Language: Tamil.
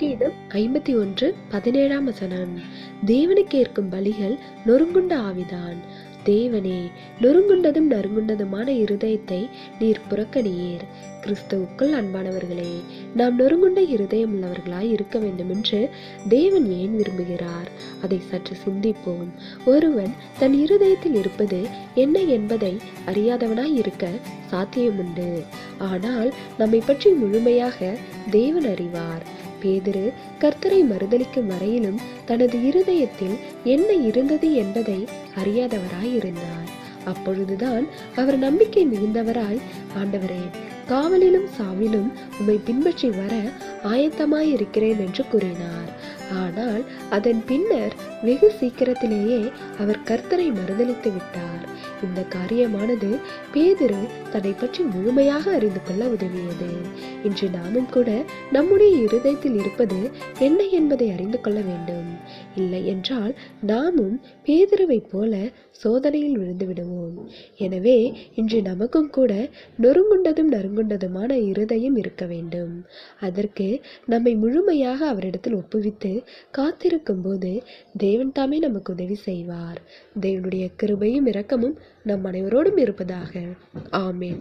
சங்கீதம் ஐம்பத்தி ஒன்று பதினேழாம் வசனம். தேவனுக்கு ஏற்கும் பலிகள் நொறுங்குண்ட ஆவிதான். தேவனே நொறுங்குண்டதும் நறுங்குண்டதுமான இருதயத்தை நீர் புறக்கணியீர். கிறிஸ்துவுக்குள் அன்பானவர்களே நாம் நொறுங்குண்ட இருதயம் உள்ளவர்களாய் இருக்க வேண்டுமென்று தேவன் ஏன் விரும்புகிறார்? அதை சற்று சிந்திப்போம். ஒருவன் தன் இருதயத்தில் இருப்பது என்ன என்பதை அறியாதவனாய் இருக்க சாத்தியமுண்டு. ஆனால் நம்மை பற்றி முழுமையாக தேவன் அறிவார். பேதுரு கர்த்தரை மறுதளிக்கும் வரையிலும் தனது இருதயத்தில் என்ன இருந்தது என்பதை அறியாதவராய் இருந்தார் அப்பொழுதுதான் அவர் நம்பிக்கை மிகுந்தவராய் ஆண்டவரே காவலிலும் சாவிலும் உம்மை பின்பற்றி வர ஆயத்தமாய் இருக்கிறேன் என்று கூறினார். ஆனால் அதன் பின்னர் வெகு சீக்கிரத்திலேயே அவர் கர்த்தரை மறுதளித்து விட்டார். இந்த காரியமானது பேதிரு தன்னை பற்றி முழுமையாக அறிந்து கொள்ள உதவியது. இன்று நாமும் கூட நம்முடைய இருதயத்தில் இருப்பது என்ன என்பதை அறிந்து கொள்ள வேண்டும். இல்லை என்றால் நாமும் பேதுருவைப் போல சோதனையில் விழுந்து விடுவோம். எனவே இன்று நமக்கும் கூட நொறுங்குண்டதும் நறுங்குண்டதுமான இருதயம் இருக்க வேண்டும். அதற்கு நம்மை முழுமையாக அவரிடத்தில் ஒப்புவித்து காத்திருக்கும் போது தேவன் தாமே நமக்கு உதவி செய்வார். தேவனுடைய கிருபையும் இரக்கமும் நம் அனைவரோடும் இருப்பதாக. ஆமேன்.